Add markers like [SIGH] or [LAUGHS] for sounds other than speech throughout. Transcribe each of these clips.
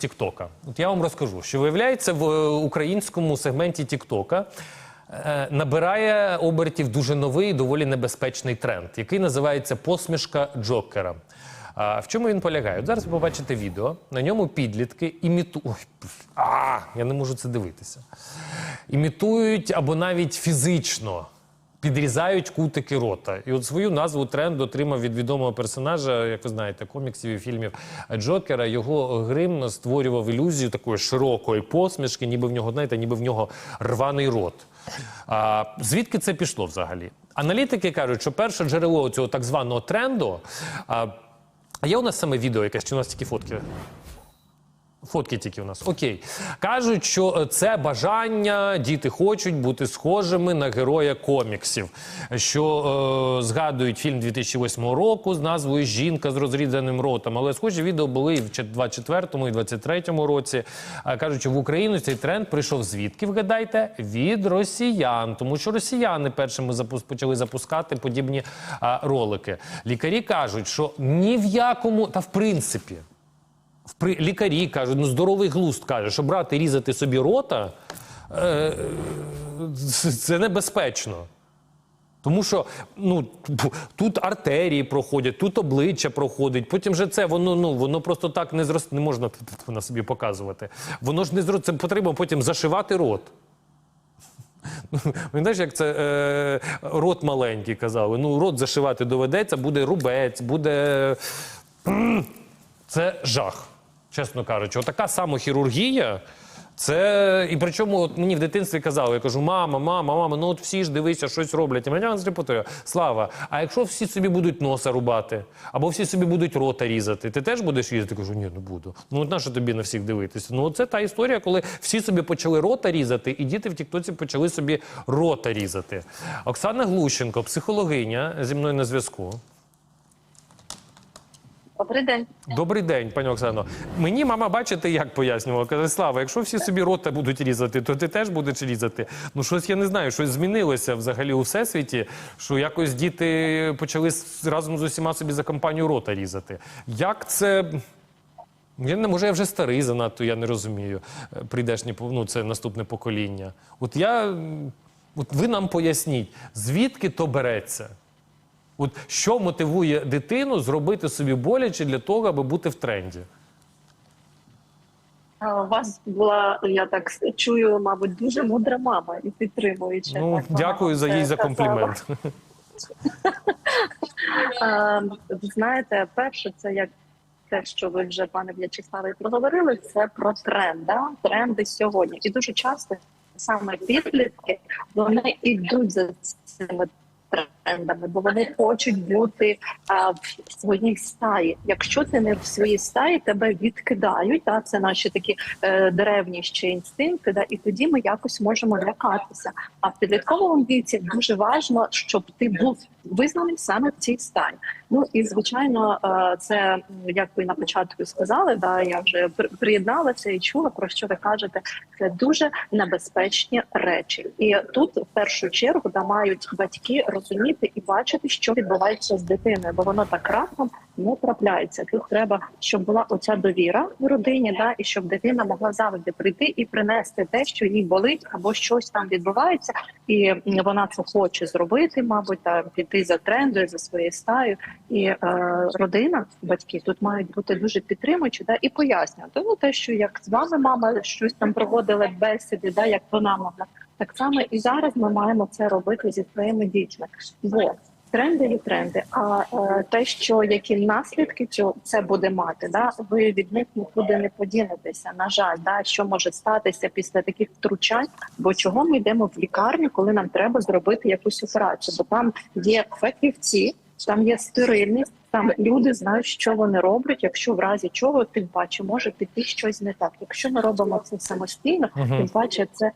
Тіктока. От я вам розкажу, що виявляється в е, українському сегменті Тіктока. е, Набирає обертів дуже новий, доволі небезпечний тренд, який називається посмішка Джокера. А в чому він полягає? От зараз ви побачите відео. На ньому підлітки імітують. Я не можу це дивитися. Імітують або навіть фізично підрізають кутики рота. І от свою назву тренд отримав від відомого персонажа, як ви знаєте, коміксів і фільмів Джокера. Його грим створював ілюзію такої широкої посмішки, ніби в нього, знаєте, ніби в нього рваний рот. А, звідки це пішло взагалі? Аналітики кажуть, що перше джерело цього так званого тренду. А, є у нас саме відео, якесь чи у нас тільки фотки? Фотки тільки у нас. Окей. Кажуть, що е, це бажання, діти хочуть бути схожими на героя коміксів, що е, згадують фільм 2008 року з назвою Жінка з розрізаним ротом. Але схожі відео були і в 24-му, і 23-му році. Кажуть, що в Україну цей тренд прийшов звідки, вгадайте? Від росіян. Тому що росіяни першими запус- почали запускати подібні а, ролики. Лікарі кажуть, що ні в якому, та в принципі. Лікарі кажуть, ну здоровий глузд каже, що брати різати собі рота е... це небезпечно. Тому що ну, тут артерії проходять, тут обличчя проходить, потім же це воно ну воно просто так не зросте, не можна на собі показувати. Воно ж не зросте, це потрібно потім зашивати рот. Ну, Знаєш, як це е, рот маленький казали. Ну, рот зашивати доведеться, буде рубець, буде. Це жах, чесно кажучи. Отака самохірургія. Це і причому от мені в дитинстві казали, я кажу, мама, мама, мама, ну от всі ж дивися, щось роблять. І мене повторює, Слава, а якщо всі собі будуть носа рубати, або всі собі будуть рота різати, ти теж будеш їздити? Кажу, ні, не буду. Ну от нащо тобі на всіх дивитися? Ну це та історія, коли всі собі почали рота різати, і діти в Тіктоці почали собі рота різати. Оксана Глущенко, психологиня, зі мною на зв'язку. Добрий день. Добрий день, пані Оксано. Мені мама, бачите, як пояснювала. Каже, Слава, якщо всі собі рота будуть різати, то ти теж будеш різати. Ну, щось я не знаю, щось змінилося взагалі у всесвіті, що якось діти почали разом з усіма собі за компанію рота різати. Як це. Я не може, я вже старий занадто, я не розумію. е, Прийдешнє по- ну, це наступне покоління. От я. От ви нам поясніть, звідки то береться? От що мотивує дитину зробити собі боляче для того, аби бути в тренді? У вас була, я так чую, мабуть, дуже мудра мама і підтримуюча. Ну, так дякую за їй за комплімент. [LAUGHS] Знаєте, перше, це як те, що ви вже, пане В'ячеславе, проговорили, це про тренд, да? тренди сьогодні. І дуже часто саме підлітки вони йдуть за цими трендами, бо вони хочуть бути а, в своїй стаї. Якщо ти не в своїй стаї, тебе відкидають. Та це наші такі е, древні ще інстинкти, да, і тоді ми якось можемо лякатися. А в підлітковому віці дуже важливо, щоб ти був визнаним саме в цій стаї. Ну і звичайно, е, це як ви на початку сказали, да я вже приєдналася і чула про що ви кажете. Це дуже небезпечні речі, і тут в першу чергу да мають батьки розуміти і бачити, що відбувається з дитиною, бо воно так раптом не трапляється. Тут треба, щоб була оця довіра в родині, да і щоб дитина могла завжди прийти і принести те, що їй болить, або щось там відбувається, і вона це хоче зробити, мабуть, та піти за трендою, за своєю стаю. І е, родина, батьки тут мають бути дуже підтримуючі, да і пояснювати. Ну те, що як з вами мама щось там проводила бесіди, да як вона могла. Так само і зараз ми маємо це робити зі своїми дітьми. Бо тренди є тренди. А е, те, що які наслідки цього це буде мати, да ви від них нікуди не подінетеся. На жаль, да що може статися після таких втручань, бо чого ми йдемо в лікарню, коли нам треба зробити якусь операцію? Бо там є фахівці, там є стерильність. Там люди знають, що вони роблять, якщо в разі чого, тим паче може піти щось не так. Якщо ми робимо це самостійно, Мгм. тим паче це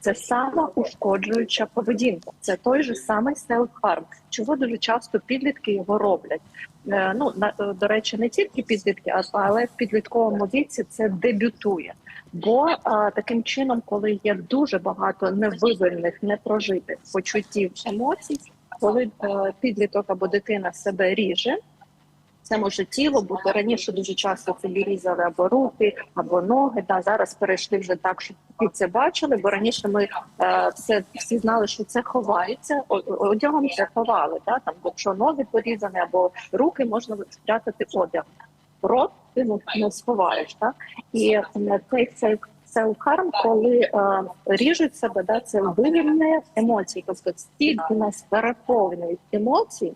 це сама ушкоджуюча поведінка. Це той же самий селф-харм. Чого дуже часто підлітки його роблять. Е, ну на е, до речі, не тільки підлітки, а але в підлітковому віці це дебютує. Бо а, таким чином, коли є дуже багато невивільних, непрожитих почуттів емоцій, коли е, підліток або дитина себе ріже, Це може тіло бути раніше дуже часто це різали або руки, або ноги. Да, зараз перейшли вже так, щоб всі це бачили. Бо раніше ми е, все всі знали, що це ховається. Одягом це ховали. Да, там, якщо ноги порізані або руки, можна спрятати одяг. Рот ти не, сховаєш. Да? І е, цей цей селф-харм, коли е, ріжуть себе, да, це вивільнення емоцій. Тобто стільки нас переповнюють емоцій,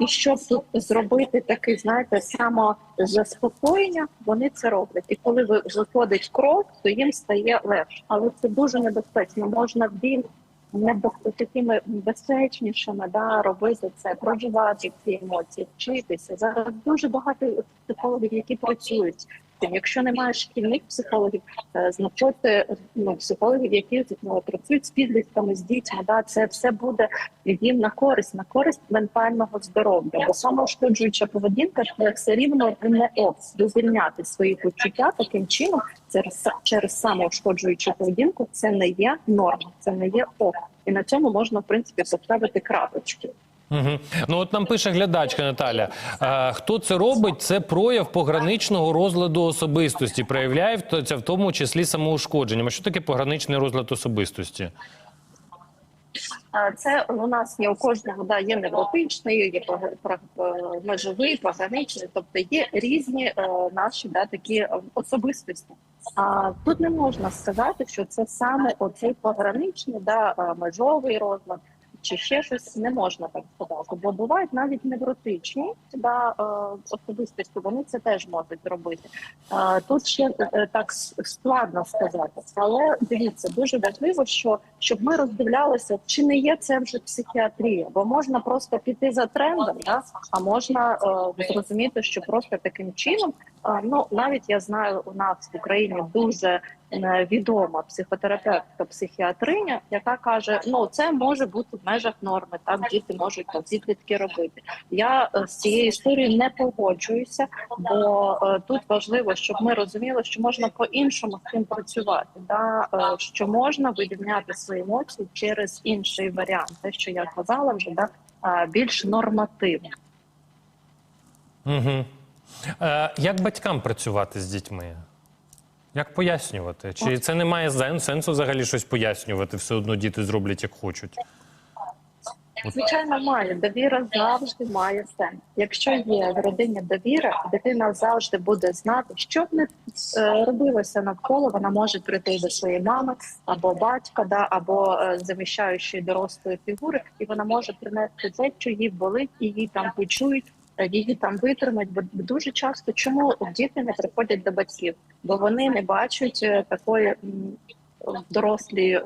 і щоб зробити таке, знаєте, самозаспокоєння, вони це роблять. І коли виходить кров, то їм стає легше. Але це дуже небезпечно. Можна більш небез- такими безпечнішими да, робити це, проживати ці емоції, вчитися. Зараз дуже багато психологів, які працюють. З цим. Якщо немає шкільних психологів, е, знаходьте ну, психологів, які ну, працюють з підлітками, з дітьми. Да, це все буде їм на користь, на користь ментального здоров'я. Бо самоушкоджуюча поведінка це все рівно не. Дозвільняти свої почуття таким чином через через самоушкоджуючу поведінку. Це не є норма, це не є ок. І на цьому можна в принципі поставити крапочки. Угу. Ну от нам пише глядачка Наталя. Е, хто це робить? Це прояв пограничного розладу особистості. Проявляє в- тому числі самоушкодженням. А що таке пограничний розлад особистості? Це у нас є у кожного да є невротичний, є е, межовий, пограничний, тобто є різні е, наші да такі е, особистості. А тут не можна сказати, що це саме оцей пограничний, да е, межовий розлад. Чи ще щось не можна так сказати, бо бувають навіть невротичні да, е, особистості, вони це теж можуть зробити. Е, Тут ще е, так складно сказати, але дивіться, дуже важливо, що щоб ми роздивлялися, чи не є це вже психіатрія, бо можна просто піти за трендом, да? а можна зрозуміти, що просто таким чином. Ну навіть я знаю, у нас в Україні дуже е, відома психотерапевтка, психіатриня, яка каже: ну це може бути в межах норми, так діти можуть там підлітки робити. Я е, з цією історією не погоджуюся, бо е, тут важливо, щоб ми розуміли, що можна по-іншому з цим працювати, да? що можна вивільняти свої емоції через інший варіант, те, що я казала вже, да? більш нормативно. Угу. Е, як батькам працювати з дітьми? Як пояснювати? Чи це не має сенсу взагалі щось пояснювати? Все одно діти зроблять як хочуть. Звичайно, має довіра завжди має сенс. Якщо є в родині довіра, дитина завжди буде знати, що б не е, робилося навколо. Вона може прийти до своєї мами або батька, да або е, заміщаючої дорослої фігури, і вона може принести те, що їй болить, і її там почують. Е, Її там витримать, бо дуже часто чому діти не приходять до батьків, бо вони не бачать е, такої дорослій е,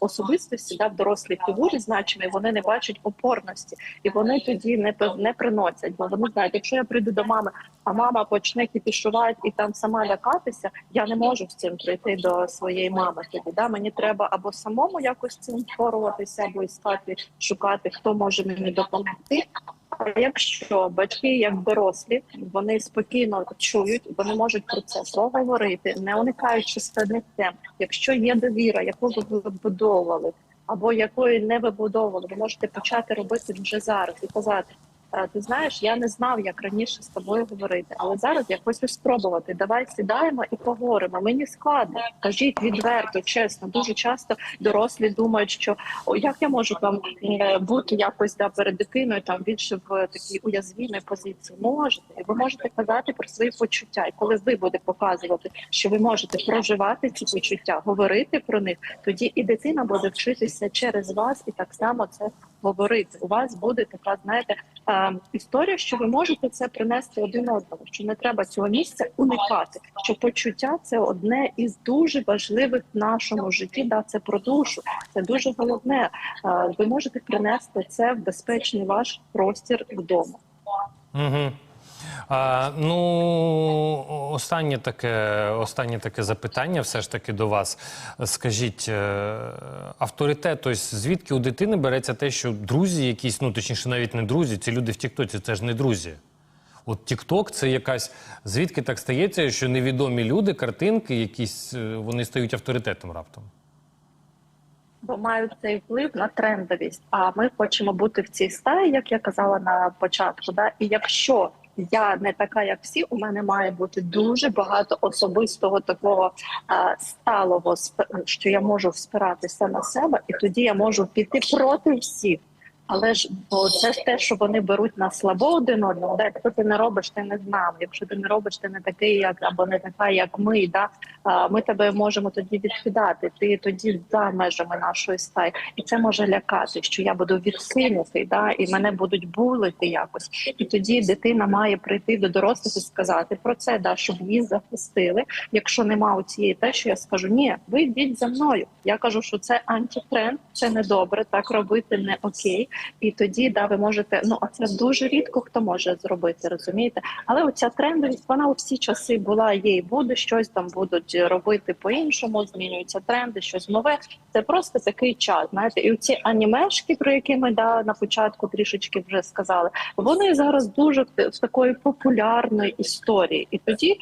особистості, да, в дорослій фігурі значимій, вони не бачать опорності, і вони тоді не не приносять. Бо вони знають, якщо я прийду до мами, а мама почне кіпішувати і там сама лякатися, я не можу з цим прийти до своєї мами. Тоді да мені треба або самому якось цим впоруватися, або іскати, шукати, хто може мені допомогти. А якщо батьки, як дорослі, вони спокійно чують, вони можуть про це проговорити, не уникаючи складних тем. Якщо є довіра, яку ви вибудовували, або якої не вибудовували, ви можете почати робити вже зараз і казати. «Е, Ти знаєш, я не знав, як раніше з тобою говорити, але зараз я хочу спробувати. Давай сідаємо і поговоримо. Мені складно. Кажіть відверто, чесно. Дуже часто дорослі думають, що о, як я можу там е, бути якось да, перед дитиною там більше в такій уязвімій позиції. Можете, ви можете казати про свої почуття, і коли ви будете показувати, що ви можете проживати ці почуття, говорити про них, тоді і дитина буде вчитися через вас, і так само це говорити. У вас буде така, знаєте, історія, що ви можете це принести один одному, що не треба цього місця уникати. Що почуття це одне із дуже важливих в нашому житті. Да, це про душу, це дуже головне. Ви можете принести це в безпечний ваш простір вдома. Угу. А, ну, останнє таке, останнє таке запитання все ж таки до вас. Скажіть, е, авторитет, тобто звідки у дитини береться те, що друзі якісь, ну точніше, навіть не друзі, ці люди в Тіктоці, це ж не друзі. От Тікток це якась. Звідки так стається, що невідомі люди, картинки, якісь е, вони стають авторитетом раптом? бо мають цей вплив на трендовість. А ми хочемо бути в цій стаї, як я казала на початку. Да? І якщо я не така, як всі. У мене має бути дуже багато особистого такого а, сталого, сп- що я можу спиратися на себе, і тоді я можу піти проти всіх. Але ж бо це ж те, що вони беруть на слабо один одного. Да? Якщо ти не робиш, ти не з нами. Якщо ти не робиш, ти не такий, як або не така, як ми. Да? Ми тебе можемо тоді відкидати. Ти тоді за межами нашої стаї, і це може лякати, що я буду відкинутий, да? і мене будуть булити якось. І тоді дитина має прийти до дорослих і сказати про це, да, щоб її захистили. Якщо нема у цієї те, що я скажу, ні, ви йдіть за мною. Я кажу, що це антитренд, це не добре, так робити не окей. І тоді да, ви можете. Ну а це дуже рідко хто може зробити, розумієте? Але оця трендовість вона у всі часи була, є і буде щось там будуть робити по-іншому, змінюються тренди, щось нове. Це просто такий час. Знаєте, і ці анімешки, про які ми да на початку трішечки вже сказали, вони зараз дуже в такої популярної історії. І тоді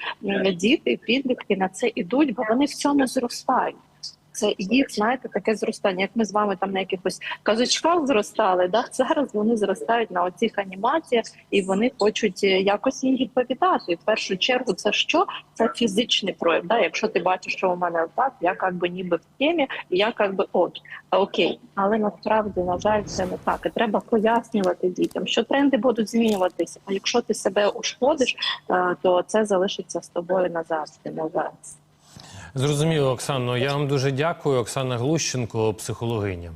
діти, підлітки на це ідуть, бо вони в цьому зростають. Це їх, знаєте, таке зростання. Як ми з вами там на якихось казочках зростали, да [LAUGHS] зараз вони зростають на оцих анімаціях і вони хочуть е, якось їм відповідати. І в першу чергу, це що? Це фізичний прояв. Да? Якщо ти бачиш, що у мене так, я як би ніби в темі, я як би от окей. Але насправді, на жаль, це не так. І треба пояснювати дітям, що тренди будуть змінюватися. А якщо ти себе ушкодиш, е, то це залишиться з тобою назавжди. На жаль. Зрозуміло, Оксано. Я вам дуже дякую. Оксана Глущенко, психологиня.